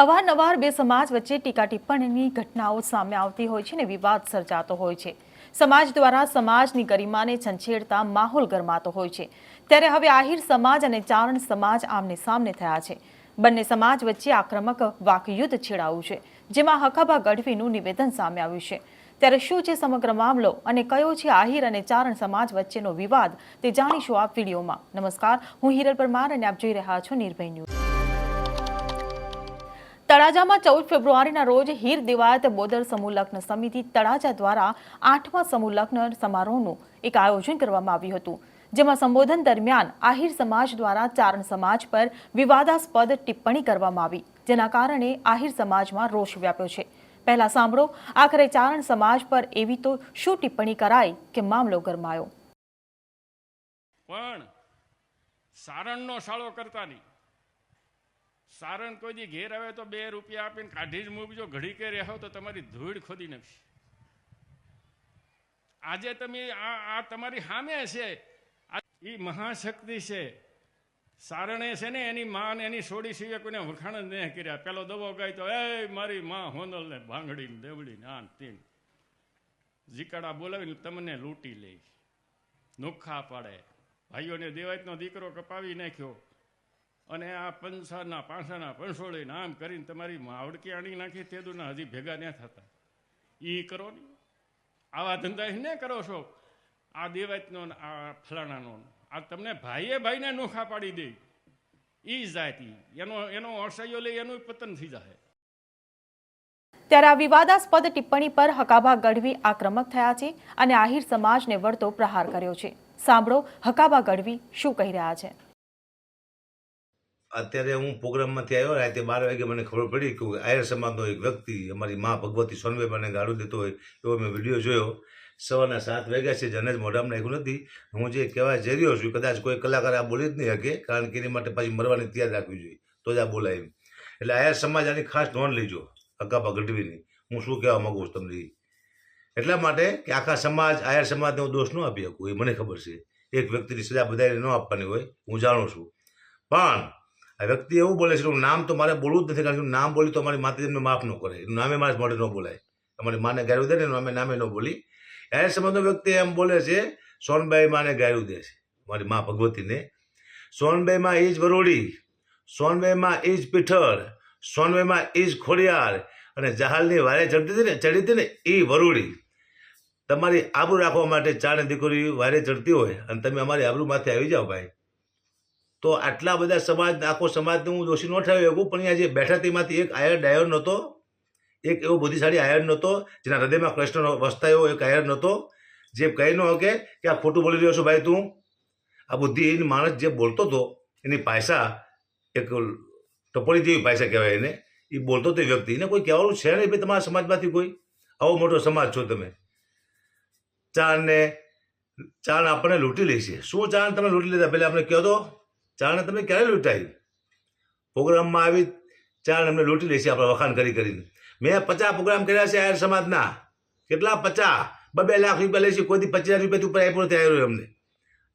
અવારનવાર બે સમાજ વચ્ચે ટીકા ટિપ્પણીની ઘટનાઓ સામે આવતી હોય છે અને વિવાદ સર્જાતો હોય છે. સમાજ દ્વારા સમાજની ગરિમાને છંછેડતા માહોલ ગરમાતો હોય છે. ત્યારે હવે આહિર સમાજ અને ચારણ સમાજ આમને સામને થયા છે. બંને સમાજ વચ્ચે આક્રમક વાકયુદ્ધ છેડાયું છે, જેમાં હકાભા ગઢવીનું નિવેદન સામે આવ્યું છે. ત્યારે શું છે સમગ્ર મામલો અને કયો છે આહિર અને ચારણ સમાજ વચ્ચેનો વિવાદ તે જાણીશું આ વિડીયોમાં. નમસ્કાર, હું હિરલ પરમાર અને આપ જોઈ રહ્યા છો નિર્ભય ન્યૂઝ. તળાજામાં ચૌદ ફેબ્રુઆરીના રોજ હીર દિવાયત બોદર સમૂહ લગ્ન સમિતિ તળાજા દ્વારા આઠમા સમૂહ લગ્ન સમારોહનું એક આયોજન કરવામાં આવ્યું હતું, જેમાં સંબોધન દરમિયાન આહિર સમાજ દ્વારા ચારણ સમાજ પર વિવાદાસ્પદ ટિપ્પણી કરવામાં આવી, જેના કારણે આહિર સમાજમાં રોષ વ્યાપ્યો છે. પહેલા સાંભળો, આખરે ચારણ સમાજ પર એવી તો શું ટિપ્પણી કરાઈ કે મામલો ગરમાયો? પણ સારણનો શાળો કરતા નહીં. સારણ કોઈ ઘેર આવે તો બે રૂપિયા આપીને કાઢી જ મૂકજો. ઘડી કે રહેવો તો તમારી ધૂળ ખોદી નાખશે. આજે તમે આ આ તમારી સામે છે. આ એ મહાશક્તિ છે. સારણે છે ને એની માં એની સોડી સિવાય કોઈને વખાણ જ નહીં કર્યા. પેલો દવો ગાય તો, એ મારી માં હોનલ ને ભાંગડી ને દેવડી ને આન તીન. જીકાડા બોલાવીને તમને લૂંટી લે નોખા પાડે. ભાઈઓને દેવાયતનો દીકરો કપાવી નાખ્યો. અને આ પંસાના પાંસાના પંસોળીને નામ કરીને તમારી માવડકી આણી નાખી તેદુના હજી ભેગા ન થતા. એ કરો ને. આવા ધંધા ને કરો છો. આ દેવાતનો આ ફલાણાનો આ તમને ભાઈએ ભાઈને નોખા પાડી દે. એ જાતિ એનો એનો અસહ્યો લઈ એનું પતન થઈ જાય ત્યારે આ વિવાદાસ્પદ ટિપ્પણી પર હકાભા ગઢવી આક્રમક થયા છે અને આહિર સમાજને વળતો પ્રહાર કર્યો છે. સાંભળો હકાભા ગઢવી શું કહી રહ્યા છે. અત્યારે હું પ્રોગ્રામમાંથી આવ્યો, રાતે બાર વાગે મને ખબર પડી કે આયર સમાજનો એક વ્યક્તિ, અમારી મા ભગવતી સોનવેબાને ગાળું દેતો હોય એવો મેં વીડિયો જોયો. સવારના સાત વાગ્યા છે, જને જ મોઢામાં નાખ્યું નથી. હું જે કહેવા જઈ રહ્યો છું, કદાચ કોઈ કલાકાર આ બોલી જ નહીં શકે, કારણ કે એની માટે પાછી મરવાની તૈયાર રાખવી જોઈએ. તો જ આ બોલાય એમ. એટલે આયર સમાજ આની ખાસ નોંધ લેજો અકાપા ગઢવીની. હું શું કહેવા માગું છું તમને એટલા માટે કે આખા સમાજ, આયર સમાજને હું દોષ ન આપી શકું, એ મને ખબર છે. એક વ્યક્તિની સજા બધાને ન આપવાની હોય, હું જાણું છું. પણ આ વ્યક્તિ એવું બોલે છે નામ તો મારે બોલવું જ નથી, કારણ કે નામ બોલી તો અમારી માતાજીને માફ ન કરે. એનું નામે મારે મોઢે ન બોલાય. અમારી માને ગાયું દે ને એનું અમે નામે ન બોલી. એ સંબંધનો વ્યક્તિ એમ બોલે છે, સોનબાઈ માને ગાયું દે છે. મારી મા ભગવતીને. સોનબાઈમાં એ જ વરોડી સોનબાઈમાં એ જ પીઠળ સોનબાઈમાં એ જ ખોડિયાર અને જહાલની વારે ચડતી હતી ને, ચડી હતી ને એ વરોડી તમારી આબરૂ રાખવા માટે ચાર દીકરી વારે ચડતી હોય અને તમે અમારી આબરૂમાંથી આવી જાઓ ભાઈ. તો આટલા બધા સમાજ, આખો સમાજને હું દોષી ન ઠરાવી શકું, પણ અહીંયા જે બેઠા તેમાંથી એક આયર ડાયર નહોતો, એક એવો બુદ્ધિશાળી આયર નહોતો, જેના હૃદયમાં કૃષ્ણ વસતા એવો એક આયર નહોતો, જે કહી ન શકે કે આ ખોટું બોલી રહ્યો છું ભાઈ તું. આ બુદ્ધિહીન માણસ જે બોલતો હતો, એની ભાષા એક ટપોળી જેવી ભાષા કહેવાય એને, એ બોલતો તે વ્યક્તિ. એને કોઈ કહેવાનું છે નહીં ભાઈ તમારા સમાજમાંથી કોઈ? આવો મોટો સમાજ છો તમે. ચારને ચાણ આપણને લૂંટી લે છે. શું ચાણ તમે લૂંટી લેતા? પહેલાં આપણે કહો તો. ચારણે તમે ક્યારે લૂંટાઈ? પ્રોગ્રામમાં આવી ચારણ અમને લૂંટી લેશે આપણે વખાણ કરી કરીને. મેં પચાસ પ્રોગ્રામ કર્યા છે આયર સમાજના. કેટલા? પચાસ. બબે લાખ રૂપિયા લેશે. કોઈથી પચાસ રૂપિયાથી ઉપર આપ્યો નથી આવ્યો અમને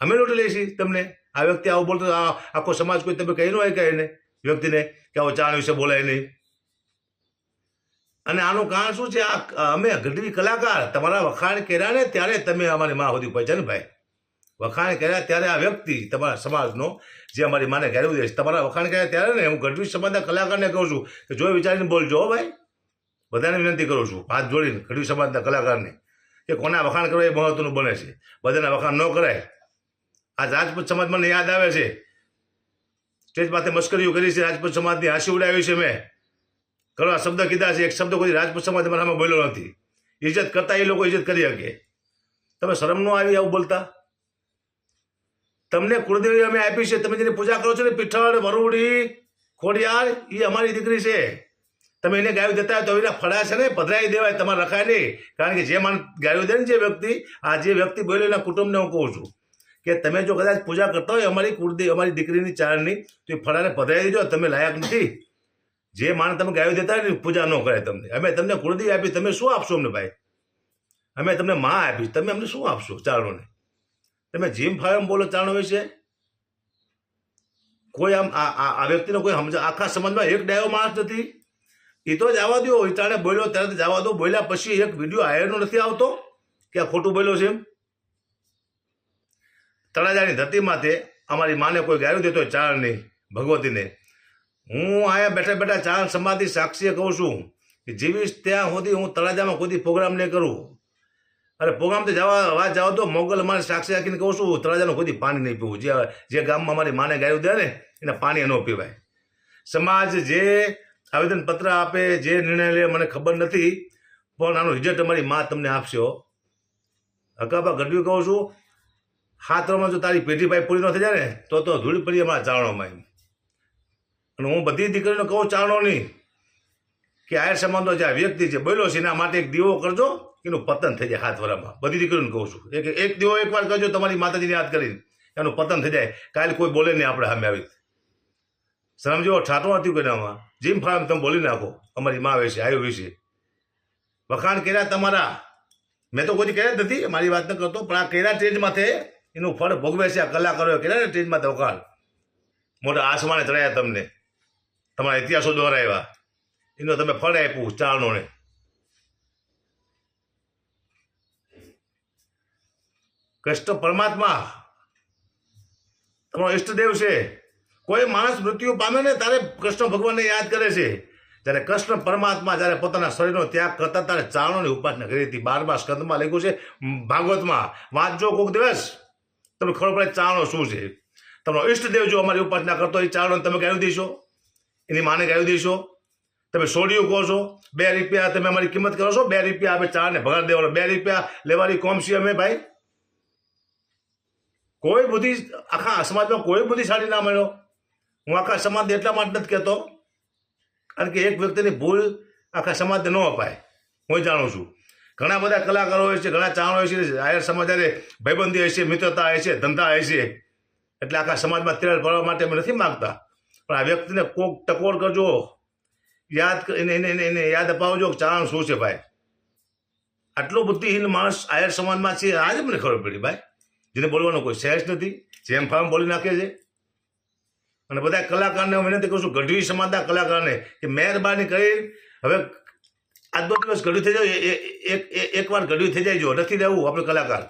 અમે લૂંટી લઈશી તમને. આ વ્યક્તિ આવું બોલતો આખો સમાજ કોઈ તમે કહી ન હોય કહીને વ્યક્તિને, કે આવો ચાણ વિશે બોલાય નહીં. અને આનું કારણ શું છે? આ અમે ગઢવી કલાકાર. તમારા વખાણ કર્યા ને ત્યારે તમે અમારી માં સુધી પહોંચ્યા ને ભાઈ? વખાણ કર્યા ત્યારે આ વ્યક્તિ તમારા સમાજનો, જે અમારી માને ઘેરવું છે, તમારા વખાણ કર્યા ત્યારે ને હું ગઢવી સમાજના કલાકારને કહું છું કે જો વિચારીને બોલજો હો ભાઈ. બધાને વિનંતી કરું છું, હાથ જોડીને ગઢવી સમાજના કલાકારને, કે કોના વખાણ કરવા એ મહત્વનું બને છે. બધાના વખાણ ન કરાય. આ રાજપૂત સમાજ મને યાદ આવે છે. સ્ટેજ માથે મશ્કરીઓ કરી છે, રાજપૂત સમાજની હાંસી ઉડાવી છે મેં. કરવા શબ્દ કીધા છે, એક શબ્દ કોઈ રાજપૂત સમાજ મારામાં બોલ્યો નથી. ઇજ્જત કરતા એ લોકો ઇજ્જત કરી શકે. તમે શરમ ન આવી આવું બોલતા? તમને કુળદેવી અમે આપી છે. તમે જેની પૂજા કરો છો ને, પીઠળ, વરુડી, ખોડિયાર એ અમારી દીકરી છે. તમે એને ગાયું દેતા હોય તો એના ફળા છે ને પધરાવી દેવાય, તમારે રખાય નહીં. કારણ કે જે માન ગાયું દે ને જે વ્યક્તિ, આ જે વ્યક્તિ બોલ્યો એના કુટુંબને હું કહું છું કે તમે જો કદાચ પૂજા કરતા હોય અમારી કુળદેવી, અમારી દીકરીની ચારની તો એ ફળાને પધરાવી દેજો, તમે લાયક નથી. જે માણ તમે ગાયું દેતા હોય ને, પૂજા ન કરે તમને. અમે તમને કુળદેવી આપી, તમે શું આપશો અમને ભાઈ? અમે તમને માં આપી, તમે અમને શું આપશો? ચારણોને તમે જીમ એમ બોલો ચારણો વિશે કોઈ આમ આ આ કોઈ સમજ આખા સમાજમાં એક ડાયો માણસ નથી. એ તો જવા દો તાણે બોલ્યો, તરત જવા દો બોલ્યા પછી એક વીડિયો આયરનો નથી આવતો કે આ ખોટું બોલ્યો છે એમ. તળાજાની ધરતી માથે અમારી માને કોઈ ગાયું દેતો હોય ચારણ નહીં, ભગવતીને. હું અહીંયા બેઠા બેઠા ચારણ સમાધિ સાક્ષીએ કહું છું કે જીવીશ ત્યાં સુધી હું તળાજામાં કોઈ પ્રોગ્રામ નહીં કરું. અરે પ્રોગ્રામ તો જવા વાત જાઓ તો મોગલ મારે સાક્ષી રાખીને કહું છું, તળાજાનું કોઈ પાણી નહીં પીવું. જે જે ગામમાં મારી માને ગાયું દે ને, એને પાણી ન પીવાય. સમાજ જે આવેદનપત્ર આપે, જે નિર્ણય લે, મને ખબર નથી, પણ આનું રિઝલ્ટ અમારી મા તમને આપશે. હકાબા ગઢવી કહું છું હાથમાં જો તારી પેઢી ભાઈ પૂરી ન થઈ જાય ને, તો તો ધૂળ પડી અમારા ચારણોમાં અને હું બધી દીકરીને કહું ચારણોની, કે આયર સમાન તો જે વ્યક્તિ છે, બોલ્યો છે, એના માટે એક દીવો કરજો એનું પતન થઈ જાય હાથ વરામાં. બધી દીકરીઓને કહું છું. એક એક દિવસ એકવાર કરજો, તમારી માતાજીને યાદ કરીને. એનું પતન થઈ જાય. કાલે કોઈ બોલે નહીં આપણે સામે આવી. સમજો ઠાટો નથી કર્યામાં જીમ ફાર્મ તમે બોલી નાખો. અમારી મા વિશે આયુ વિશે વખાણ કર્યા તમારા. મેં તો કોઈ કર્યા જ નથી. મારી વાત ન કરતો, પણ આ કર્યા સ્ટેજમાંથી એનું ફળ ભોગવે છે આ કલાકારોએ કર્યા ને સ્ટેજમાં વખાણ. મોટા આસમાને ચડાયા તમને. તમારા ઇતિહાસો દ્વારા આવ્યા એનો તમે ફળ આપ્યું ચારણોને. કૃષ્ણ પરમાત્મા. તમારો ઈષ્ટદેવ છે. કોઈ માણસ મૃત્યુ પામે ને ત્યારે કૃષ્ણ ભગવાનને યાદ કરે છે. જ્યારે કૃષ્ણ પરમાત્મા જ્યારે પોતાના શરીરનો ત્યાગ કરતા ત્યારે ચારણોની ઉપાસના કરી હતી. બારમા સ્કંદમાં લખ્યું છે ભાગવતમાં વાંચજો કોક દિવસ. તમને ખબર પડે ચારણો શું છે. તમારો ઈષ્ટદેવ જો અમારી ઉપાસના કરતો એ ચારણો તમે ગાયું દેશો એની માને ગાયું દેશો તમે સોડિયું કહો છો, બે રૂપિયા તમે અમારી કિંમત કરો છો, બે રૂપિયા આપણે ચારને ભગાડ દેવાનો. બે રૂપિયા લેવાની કોમ છીએ અમે, ભાઈ. કોઈ બુદ્ધિ આખા સમાજમાં કોઈ બુદ્ધિશાળી ના મળ્યો? હું આખા સમાજને એટલા માટે નથી કહેતો, કારણ કે એક વ્યક્તિની ભૂલ આખા સમાજને ન અપાય. હું જાણું છું. ઘણા બધા કલાકારો હોય છે, ઘણા ચાણો હોય છે આયર સમાજ ભાઈબંધી હોય છે, મિત્રતા હોય છે, ધંધા હોય છે. એટલે આખા સમાજમાં તિરાડ પડવા માટે અમે નથી માગતા. પણ આ વ્યક્તિને કોક ટકોર કરજો. યાદ એને, એને- એને યાદ અપાવજો કે ચારણ શું છે ભાઈ? આટલો બુદ્ધિહીન માણસ આયર સમાજમાં છે, આજે મને ખબર પડી ભાઈ. જેને બોલવાનો કોઈ સેન્સ નથી, જેમ ફાર્મ બોલી નાખે છે. અને બધા કલાકારને હું વિનંતી કરું છું, ગઢવી સમાજના કલાકારને, કે મહેરબાની કરી, હવે આજનો દિવસ ગઢવી થઈ જાય એક વાર ગઢવી થઈ જાય, જો નથી રહેવું આપણે કલાકાર.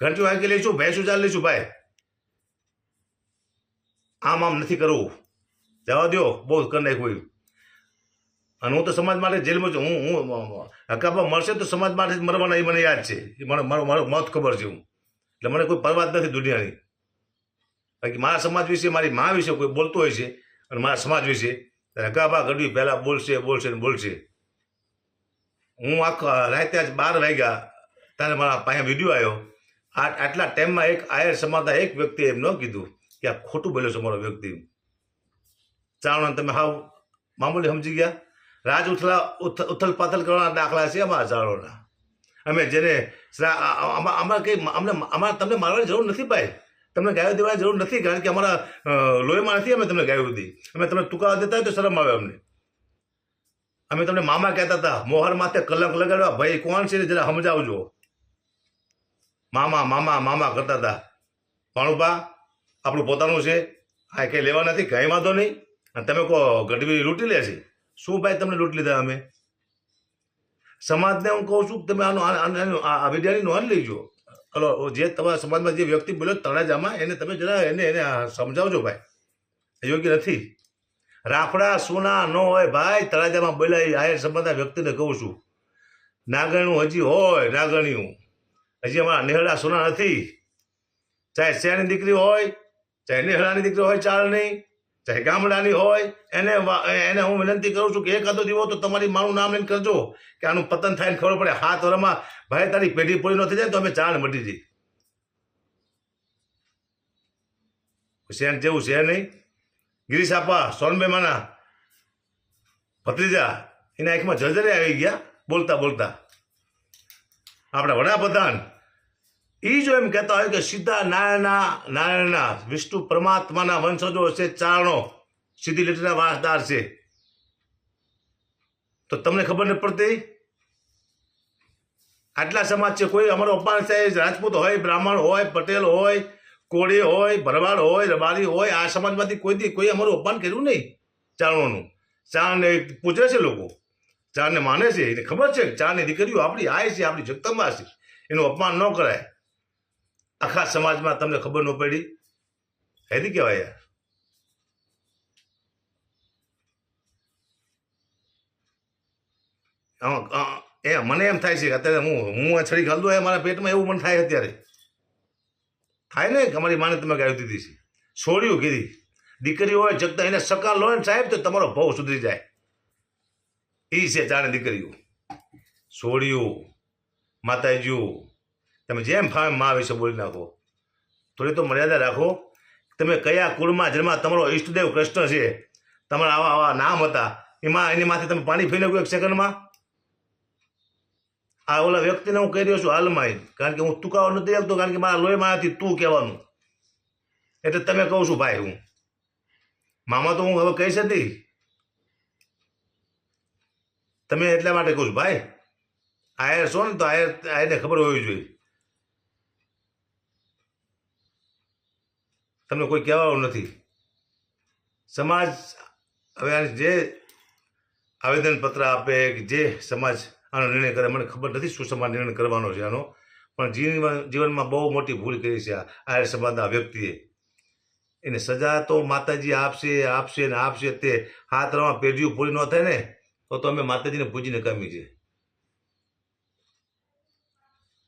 ઘંટીઓ આંકી લઈશું, ભેંસું ચાલ લઈશું ભાઈ. આમ આમ નથી કરવું. જવા દો બહુ કરી નાખ્યું અને હું તો સમાજ માટે જેલમાં છું, હું હું હકાપા મળશે તો સમાજ માટે જ મરવાના એ મને યાદ છે. એ મને મારો મારો મત ખબર છે હું. એટલે મને કોઈ પરવા જ નથી દુનિયાની. બાકી મારા સમાજ વિશે, મારી મા વિશે કોઈ બોલતો હોય છે અને મારા સમાજ વિશે હકાપા ગઢવી પહેલાં બોલશે બોલશે ને બોલશે. હું આખા રાતે આજ બાર વાગ્યા, ત્યારે મારા પાસે વીડિયો આવ્યો. આ આટલા ટાઈમમાં એક આયર સમાજના એક વ્યક્તિએ એમ ન કીધું કે આ ખોટું બોલ્યો છે મારો વ્યક્તિ. ચાવણ તમે હાવ મામૂલી સમજી ગયા. રાજ ઉથલા ઉથ- ઉથલ પાથલ કરવાના દાખલા છે અમારા ચાવણોના અમે જેને અમારે કંઈ અમને અમારે તમને મારવાની જરૂર નથી ભાઈ. તમને ગાયો દેવાની જરૂર નથી, કારણ કે અમારા લોહીમાં નથી અમે તમને ગાયો દી અમે તમને ટૂંકા દેતા હોય તો શરમ આવે અમને. અમે તમને મામા કહેતા હતા, મોહર માથે કલંક લગાડવા, ભાઈ, કોણ છે? જરા સમજાવજો. મામા મામા મામા કરતા હતા. ભાણુપા આપણું પોતાનું છે. આ કંઈ લેવા નથી, કંઈ વાંધો નહીં. અને તમે કહો, ગઢવી લૂંટી લે શું ભાઈ, તમને લૂંટ લીધા અમે? સમાજને હું કહું છું કે તમે આનો આ- વિદ્યાની નોંધ લેજો. હલો, જે તમારા સમાજમાં જે વ્યક્તિ બોલ્યો તળાજામાં, એને તમે જરા એને એને સમજાવજો ભાઈ. યોગ્ય નથી. રાફડા સોના ન હોય ભાઈ, તળાજામાં બોલાય આયર સમાજના વ્યક્તિને કહું છું. નાગણું હજી હોય નાગણિયું હજી અમારા નેહડા સોના નથી. ચાહે શહેરની દીકરી હોય, ચાહે નેહડાની દીકરી હોય ચાલની ચાહે ગામડાની હોય, એને એને હું વિનંતી કરું છું કે એક આદો દીવો તો તમારી મારું નામ લઈને કરજો. કે આનું પતન થાય ને ખબર પડે. હાથ વરમાં ભાઈ, તારી પેઢી પૂરી ન થઈ જાય તો અમે ચાણ મટી જઈ શેન જેવું છે નહીં. ગિરીશ આપા સોનબેમાના ભત્રીજા, એના આંખમાં જર્જરે આવી ગયા. બોલતા બોલતા. આપણા વડાપ્રધાન એ જો એમ કહેતા હોય કે સીધા નારાયણના નારાયણના વિષ્ણુ પરમાત્માના વંશજો છે, ચારણો. સીધી લીટીના વાસદાર છે. તો તમને ખબર નથી પડતી? આટલા સમાજ છે, કોઈ અમારો અપમાન સાહેબ રાજપૂત હોય, બ્રાહ્મણ હોય, પટેલ હોય, કોળી હોય, ભરવાડ હોય, રબારી હોય, આ સમાજમાંથી કોઈ દી કોઈ અમારું અપમાન કર્યું નહીં, ચારણોનું. ચારને પૂછે છે લોકો. ચારને માને છે, એને ખબર છે ચારની દીકરીઓ આપણી આય છે, આપણી જગતમાં છે. એનું અપમાન ન કરાય. આખા સમાજમાં તમને ખબર ન પડી? હેદી કહેવાય યાર. એ મને એમ થાય છે કે અત્યારે હું હું આ છડી ખાલતો એ મારા પેટમાં એવું મને થાય અત્યારે. થાય ને કે અમારી માને તમે ગાયું દીધી છે? છોડ્યું કીધી. દીકરી હોય જગતા એને સકાર લો ને સાહેબ, તો તમારો ભાવ સુધરી જાય. એ છે જાણે દીકરીઓ. છોડ્યું, માતાજીઓ તમે જેમ ફાવે મા વિશે બોલી નાખો. થોડી તો મર્યાદા રાખો. તમે કયા કુળમાં જન્મા તમારો ઈષ્ટદેવ કૃષ્ણ છે. તમારા આવા આવા નામ હતા. એમાં એની માથે તમે પાણી ફેરી નાખ્યું એક સેકન્ડમાં. આ ઓલા વ્યક્તિને હું કહી રહ્યો છું હાલમાં કારણ કે હું તુકાવા નથી આપતો કારણ કે મારા લોહીમાં હતી, તું કહેવાનું. એટલે તમે કહું છું ભાઈ હું. મામા તો હું હવે કહીશ જ તમે એટલા માટે કહું છું ભાઈ? આયર છો ને તો આયર આયરને ખબર હોવી જોઈએ. તમને કોઈ કહેવાનું નથી. સમાજ, હવે જે આવેદનપત્ર આપે, કે જે સમાજ આનો નિર્ણય કરે, મને ખબર નથી શું સમાજ નિર્ણય કરવાનો છે આનો, પણ જીવન, જીવનમાં બહુ મોટી ભૂલ કરી છે આર્ય સમાજના વ્યક્તિએ. એને સજા તો માતાજી આપશે આપશે ને આપશે તે હાથ રવા પેઢીઓ પૂરી ન થાય ને, તો તો અમે માતાજીને પૂજીને કામી છે.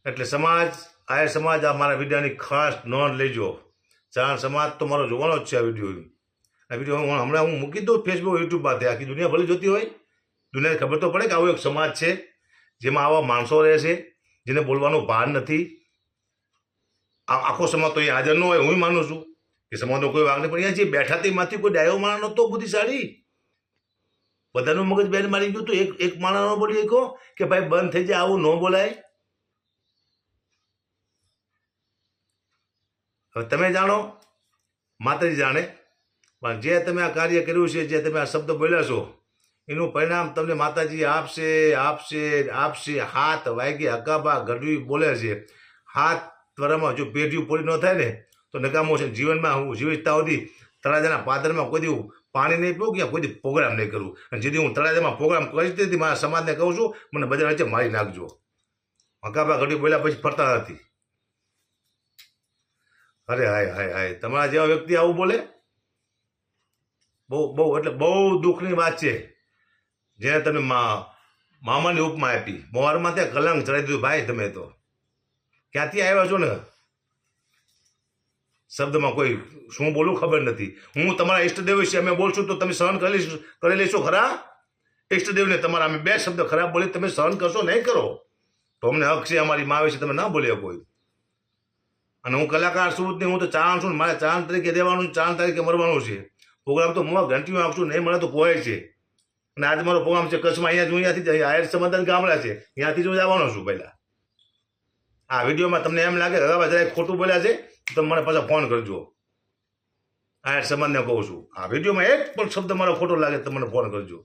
એટલે સમાજ, આર્ય સમાજ આ મારા વિદ્યાની ખાસ નોંધ લેજો. ચારણ સમાજ તો મારો જોવાનો જ છે આ વીડિયો આ વીડિયો હમણાં હું મૂકી દઉં ફેસબુક યુટ્યુબમાંથી આખી દુનિયા ભલે જોતી હોય. દુનિયાને ખબર તો પડે કે આવો એક સમાજ છે, જેમાં આવા માણસો રહે છે, જેને બોલવાનો ભાન નથી. આ આખો સમાજ તો અહીંયા હાજર ન હોય હું માનું છું. કે સમાજનો કોઈ વાંક નહીં. પણ અહીંયા જે બેઠા તેમાંથી કોઈ ડાયો માણસ નહોતો બુદ્ધિશાળી. બધાનું મગજ બેન મારી ગયું તો એક એક માણસ બોલી શકો કે ભાઈ બંધ થઈ જાય, આવું ન બોલાય. હવે તમે જાણો, માતાજી જાણે. પણ જે તમે આ કાર્ય કર્યું છે, જે તમે આ શબ્દ બોલ્યા છો, એનું પરિણામ તમને માતાજી આપશે આપશે આપશે. હાથ વાગી હકાબા ગઢવી બોલે છે. હાથ ત્વરામાં જો પેઢીઓ પૂરી ન થાય ને, તો નકામો છે. જીવનમાં હું જીવિતતા સુધી તળાજાના પાદરમાં કોઈ દીવું પાણી નહીં પીવું કે કોઈ પ્રોગ્રામ નહીં કરું. અને જેથી હું તળાજામાં પ્રોગ્રામ કરી દીધી મારા સમાજને કહું છું, મને બધા વચ્ચે મારી નાખજો. હકાબા ગઢવી બોલ્યા પછી ફરતા નથી. અરે હાય હાય હાય. તમારા જેવા વ્યક્તિ આવું બોલે? બહુ બહુ, એટલે બહુ દુઃખની વાત છે. જેને તમે મામાની ઉપમા આપી. મોવારમાં ત્યાં કલંક ચડાવી દીધું. ભાઈ, તમે તો ક્યાંથી આવ્યા છો ને? શબ્દમાં કોઈ શું બોલું ખબર નથી. હું તમારા ઈષ્ટદેવ વિશે અમે બોલશું તો તમે સહન કરી કરી લેશો ખરા? ઈષ્ટદેવને તમારા અમે બે શબ્દ ખરાબ બોલી તમે સહન કરશો નહીં કરો? તો અમને હક છે અમારી મા વિશે તમે ના બોલ્યા કોઈ. અને હું કલાકાર છું જ નહીં, હું તો ચાણ છું મારે ચાણ તરીકે દેવાનું ચાણ તરીકે મરવાનું છે. પ્રોગ્રામ તો હું ઘંટીઓ આપશું નહીં મળે તો પોય છે. અને આજે મારો પ્રોગ્રામ છે, કચ્છમાં અહીંયા હું અહીંયાથી જ આયર સમાધાન ગામડા છે, ત્યાંથી જ હું જવાનો છું પહેલાં. આ વિડીયોમાં તમને એમ લાગે રવા જરાય ખોટું બોલ્યા છે? તમે મને પાછા ફોન કરજો. આયર સમાજને કહું છું. આ વિડીયોમાં એક પણ શબ્દ મારો ખોટો લાગે તો મને ફોન કરજો.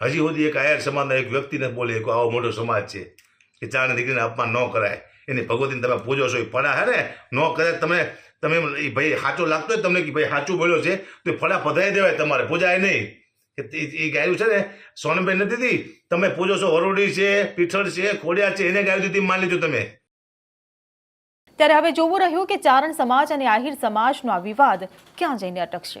હજી સુધી એક આયર સમાજના એક વ્યક્તિને બોલે કે આવો મોટો સમાજ છે, કે ચાર દીકરીને અપમાન ન કરાય. એની ભગવતીને તમે પૂજો છો એ ફળા, હે ને? ન કરે તમે તમે એ ભાઈ સાચો લાગતો હોય તમને કે ભાઈ સાચું બોલ્યો છે, તો એ ફળા પધારી દેવાય તમારે, પૂજાય નહીં. એ ગાયું છે ને સોનભાઈ નથી દીધી? તમે પૂજો છો વરોડી છે, પીઠળ છે, ખોડિયા છે, એને ગાયું દીધી, માની લીધું તમે. ત્યારે હવે જોવું રહ્યું કે ચારણ સમાજ અને આહિર સમાજનો આ વિવાદ ક્યાં જઈને અટકશે?